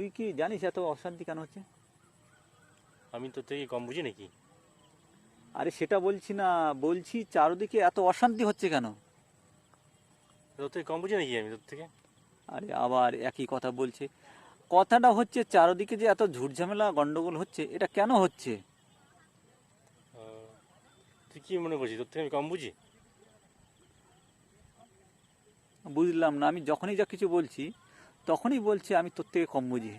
তুই কি জানিস এত অশান্তি কেন হচ্ছে? আমি তোর থেকে কম বুঝি নাকি? আরে সেটা বলছি না বলছি চারদিকে এত অশান্তি হচ্ছে কেন? থেকে কম বুঝি নাকি আমি তোর থেকে? আরে আবার একই কথা বলছে। কথাটা হচ্ছে চারদিকে যে এত ঝুটঝামেলা গন্ডগোল হচ্ছে এটা কেন হচ্ছে? তুই কি মনে করছিস? তোর থেকে আমি কম বুঝি? বুঝলাম না আমি যখনই যা কিছু বলছি তখনই বলছে আমি তোর থেকে কম বুঝি।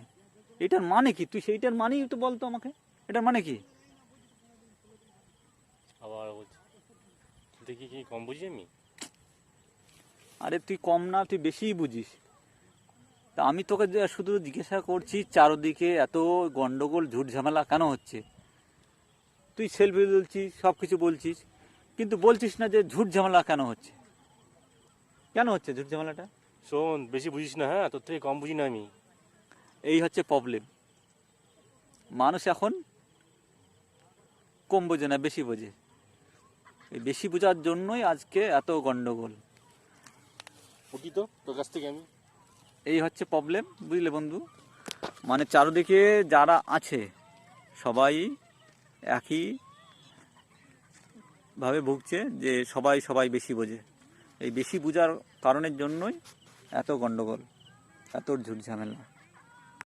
এটার মানে কি? তুই সেইটার মানেই তো বলতো আমাকে। এটার মানে কি? আবার বলছি তোর কি কম বুঝি আমি? আরে তুই কম না তুই বেশিই বুঝিস। তা আমি তোকে শুধু জিজ্ঞাসা করছি চারদিকে এত গন্ডগোল ঝুট ঝামেলা কেন হচ্ছে? তুই সেলফি তুলছিস সব কিছু বলছিস কিন্তু বলছিস না যে ঝুট ঝামেলা কেন হচ্ছে? কেন হচ্ছে ঝুট ঝামেলাটা শোন বেশি বুঝিস না হ্যাঁ? তোর থেকে কম বুঝি না আমি। এই হচ্ছে প্রবলেম মানুষ এখন কম বোঝে না বেশি বোঝে। এই বেশি বোঝার জন্যই আজকে এত গন্ডগোল। উঠি তো? তোর কাছ থেকে আমি। এই হচ্ছে প্রবলেম বুঝলে বন্ধু? মানে চারদিকে যারা আছে সবাই একই ভাবে ভুগছে যে সবাই সবাই বেশি বোঝে। এই বেশি বোঝার কারণের জন্যই এত গণ্ডগোল এত ঝুট ঝামেলা।